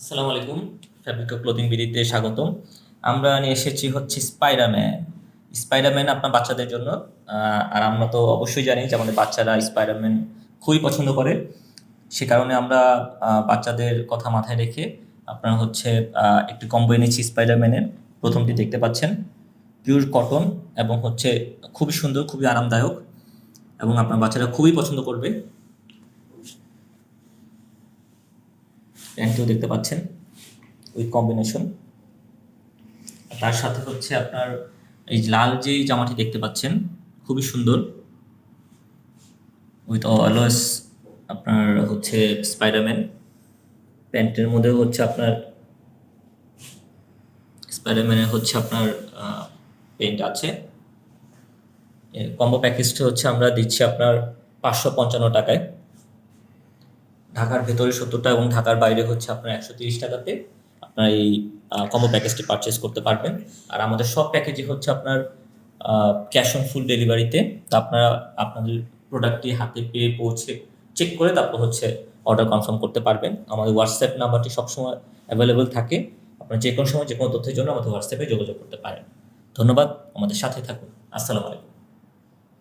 আসসালামু আলাইকুম ফ্যাব্রিকা ক্লোদিং বিডিতে স্বাগতম। আমরা নিয়ে এসেছি হচ্ছে স্পাইডারম্যান স্পাইডারম্যান আপনার বাচ্চাদের জন্য আর আমরা তো অবশ্যই জানি যে আমাদের বাচ্চারা স্পাইডারম্যান খুবই পছন্দ করে। সে কারণে আমরা বাচ্চাদের কথা মাথায় রেখে আপনার হচ্ছে একটি কম্বো এনেছি স্পাইডারম্যানের প্রথমটি দেখতে পাচ্ছেন পিওর কটন এবং হচ্ছে খুবই সুন্দর, খুবই আরামদায়ক এবং আপনার বাচ্চারা খুবই পছন্দ করবে। প্যান্টটিও দেখতে পাচ্ছেন উইথ কম্বিনেশন তার সাথে হচ্ছে আপনার এই লাল যে জামাটি দেখতে পাচ্ছেন, খুবই সুন্দর। উইথ অলওয়েজ আপনার হচ্ছে স্পাইডারম্যান প্যান্টের মধ্যে হচ্ছে আপনার স্পাইডারম্যানের হচ্ছে আপনার পেন্ট আছে। কম্বো প্যাকেজটা হচ্ছে আমরা দিচ্ছি আপনার পাঁচশো পঞ্চান্ন টাকায়। ঢাকার ভেতরে সত্তরটা এবং ঢাকার বাইরে হচ্ছে আপনার একশো তিরিশ টাকাতে আপনার এই কম্বো প্যাকেজটি পারচেস করতে পারবেন। আর আমাদের সব প্যাকেজই হচ্ছে আপনার ক্যাশ অন ফুল ডেলিভারিতে তা আপনারা আপনাদের প্রোডাক্টটি হাতে পেয়ে পৌঁছে চেক করে তারপর হচ্ছে অর্ডার কনফার্ম করতে পারবেন। আমাদের হোয়াটসঅ্যাপ নাম্বারটি সবসময় অ্যাভেলেবল থাকে। আপনারা যে কোনো সময় যে কোনো তথ্যের জন্য আমাদের হোয়াটসঅ্যাপে যোগাযোগ করতে পারেন। ধন্যবাদ। আমাদের সাথে থাকুন। আসসালামু আলাইকুম।